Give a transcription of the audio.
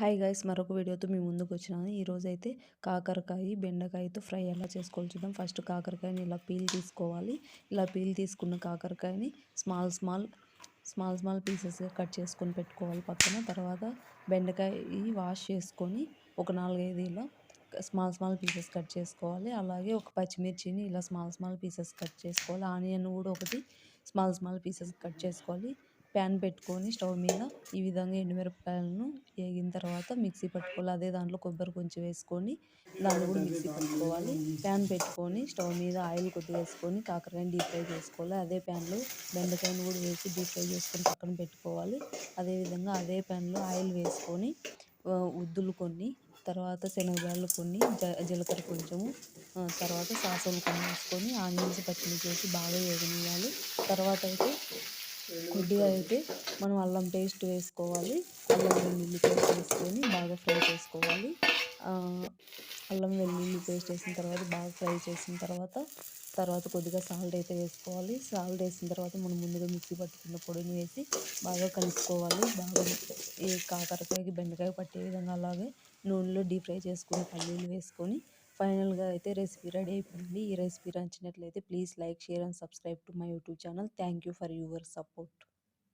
Hi guys మరొక వీడియోతో మీ ముందుకు వచ్చినాను ఈరోజైతే కాకరకాయ బెండకాయతో ఫ్రై ఎలా చేసుకోవాలి చూద్దాం. ఫస్ట్ కాకరకాయని ఇలా పీల్ తీసుకోవాలి. ఇలా పీల్ తీసుకున్న కాకరకాయని స్మాల్ స్మాల్ స్మాల్ స్మాల్ పీసెస్గా కట్ చేసుకొని పెట్టుకోవాలి పక్కన. తర్వాత బెండకాయ వాష్ చేసుకొని ఒక నాలుగైదు ఇలా స్మాల్ స్మాల్ పీసెస్ కట్ చేసుకోవాలి. అలాగే ఒక పచ్చిమిర్చిని ఇలా స్మాల్ స్మాల్ పీసెస్ కట్ చేసుకోవాలి. ఆనియన్ కూడా ఒకటి స్మాల్ స్మాల్ పీసెస్ కట్ చేసుకోవాలి. ప్యాన్ పెట్టుకొని స్టవ్ మీద ఈ విధంగా ఎండుమిరపకాయలను వేగిన తర్వాత మిక్సీ పట్టుకోవాలి. అదే దాంట్లో కొబ్బరి కొంచెం వేసుకొని దాన్ని కూడా మిక్సీ పట్టుకోవాలి. ప్యాన్ పెట్టుకొని స్టవ్ మీద ఆయిల్ కొద్దిగా వేసుకొని కాకరకాయని డీప్ ఫ్రై చేసుకోవాలి. అదే ప్యాన్లో బెండకాయను కూడా వేసి డీప్ ఫ్రై చేసుకొని పక్కన పెట్టుకోవాలి. అదేవిధంగా అదే ప్యాన్లో ఆయిల్ వేసుకొని ఉద్దులు కొన్ని తర్వాత శనగబాళ్ళు కొన్ని జీలకర్ర కొంచెము తర్వాత సాసలు కొన్ని వేసుకొని ఆనియన్స్ పచ్చిమిర్చి వేసి బాగా వేగనివ్వాలి తర్వాత అయితే కొద్దిగా అయితే మనం అల్లం పేస్ట్ వేసుకోవాలి. అల్లం వెల్లుల్లి పేస్ట్ వేసుకొని బాగా ఫ్రై చేసుకోవాలి. అల్లం వెల్లుల్లి పేస్ట్ వేసిన తర్వాత బాగా ఫ్రై చేసిన తర్వాత తర్వాత కొద్దిగా సాల్ట్ అయితే వేసుకోవాలి. సాల్ట్ వేసిన తర్వాత మనం ముందుగా మిక్సీ పట్టుకున్న పొడిని వేసి బాగా కలుపుకోవాలి. బాగా ఈ కాకరకాయకి బెండకాయ పట్టే విధంగా అలాగే నూనెలో డీప్ ఫ్రై చేసుకుని పల్లీలు వేసుకొని ఫైనల్గా అయితే రెసిపీ రెడీ అయిపోయింది. ఈ రెసిపీ నచ్చినట్లయితే please like share and subscribe to my YouTube channel. Thank you for your support.